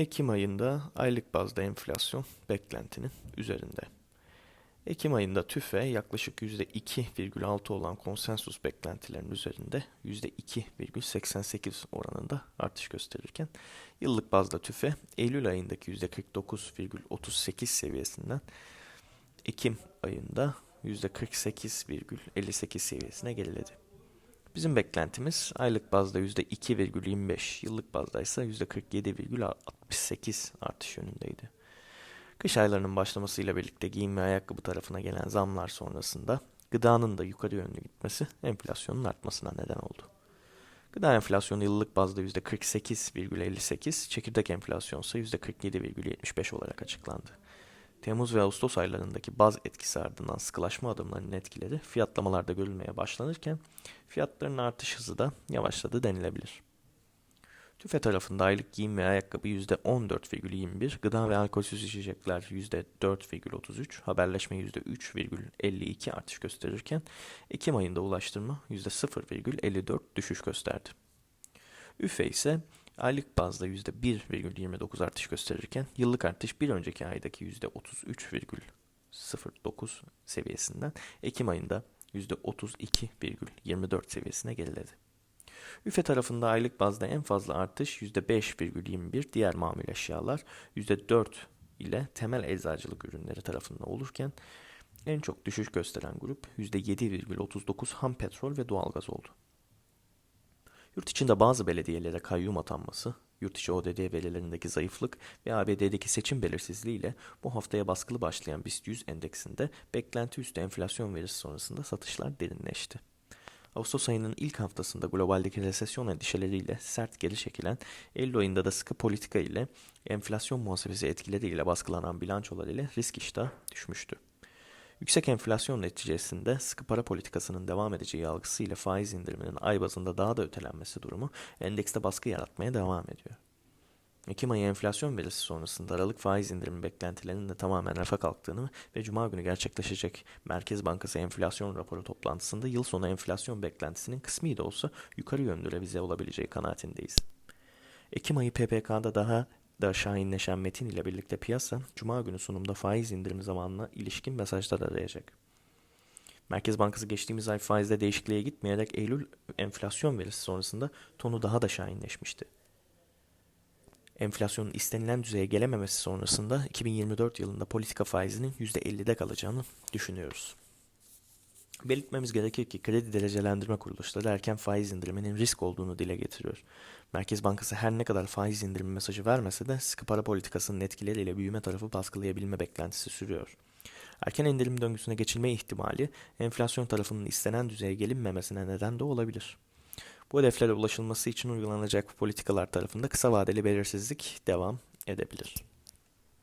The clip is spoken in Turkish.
Ekim ayında aylık bazda enflasyon beklentinin üzerinde. Ekim ayında TÜFE yaklaşık %2,6 olan konsensus beklentilerinin üzerinde %2,88 oranında artış gösterirken yıllık bazda TÜFE Eylül ayındaki %49,38 seviyesinden Ekim ayında %48,58 seviyesine geriledi. Bizim beklentimiz aylık bazda %2,25, yıllık bazda ise %47,68 artış yönündeydi. Kış aylarının başlamasıyla birlikte giyim ve ayakkabı tarafına gelen zamlar sonrasında gıdanın da yukarı yönlü gitmesi enflasyonun artmasına neden oldu. Gıda enflasyonu yıllık bazda %48,58, çekirdek enflasyon ise %47,75 olarak açıklandı. Temmuz ve Ağustos aylarındaki baz etkisi ardından sıkılaşma adımlarının etkileri fiyatlamalarda görülmeye başlanırken fiyatların artış hızı da yavaşladı denilebilir. TÜFE tarafında aylık giyim ve ayakkabı %14,21, gıda ve alkolsüz içecekler %4,33, haberleşme %3,52 artış gösterirken Ekim ayında ulaştırma %0,54 düşüş gösterdi. üfe ise aylık bazda %1,29 artış gösterirken yıllık artış bir önceki aydaki %33,09 seviyesinden Ekim ayında %32,24 seviyesine geriledi. Üfe tarafında aylık bazda en fazla artış %5,21, diğer mamul eşyalar %4 ile temel eczacılık ürünleri tarafında olurken en çok düşüş gösteren grup %7,39 ham petrol ve doğalgaz oldu. Yurt içinde bazı belediyelere kayyum atanması, yurt içi ODD verilerindeki zayıflık ve ABD'deki seçim belirsizliği ile bu haftaya baskılı başlayan BIST 100 endeksinde beklenti üstü enflasyon verisi sonrasında satışlar derinleşti. Ağustos ayının ilk haftasında globaldeki resesyon endişeleriyle sert geri çekilen, Eylül ayında da sıkı politika ile enflasyon muhasebesi etkileriyle baskılanan bilançolar ile risk iştahı düşmüştü. Yüksek enflasyon neticesinde sıkı para politikasının devam edeceği algısıyla faiz indiriminin ay bazında daha da ötelenmesi durumu endekste baskı yaratmaya devam ediyor. Ekim ayı enflasyon verisi sonrasında Aralık faiz indirimi beklentilerinin de tamamen rafa kalktığını ve Cuma günü gerçekleşecek Merkez Bankası enflasyon raporu toplantısında yıl sonu enflasyon beklentisinin kısmi de olsa yukarı yönlü revize olabileceği kanaatindeyiz. Ekim ayı PPK'da daha da şahinleşen metin ile birlikte piyasa, Cuma günü sunumda faiz indirimi zamanına ilişkin mesajlar arayacak. Merkez Bankası geçtiğimiz ay faizde değişikliğe gitmeyerek Eylül enflasyon verisi sonrasında tonu daha da şahinleşmişti enflasyonun istenilen düzeye gelememesi sonrasında 2024 yılında politika faizinin %50'de kalacağını düşünüyoruz. Belirtmemiz gerekir ki kredi derecelendirme kuruluşları erken faiz indiriminin risk olduğunu dile getiriyor. Merkez Bankası her ne kadar faiz indirimi mesajı vermese de sıkı para politikasının etkileriyle büyüme tarafı baskılayabilme beklentisi sürüyor. Erken indirim döngüsüne geçilme ihtimali enflasyon tarafının istenen düzeye gelinmemesine neden de olabilir. Bu hedeflere ulaşılması için uygulanacak politikalar tarafında kısa vadeli belirsizlik devam edebilir.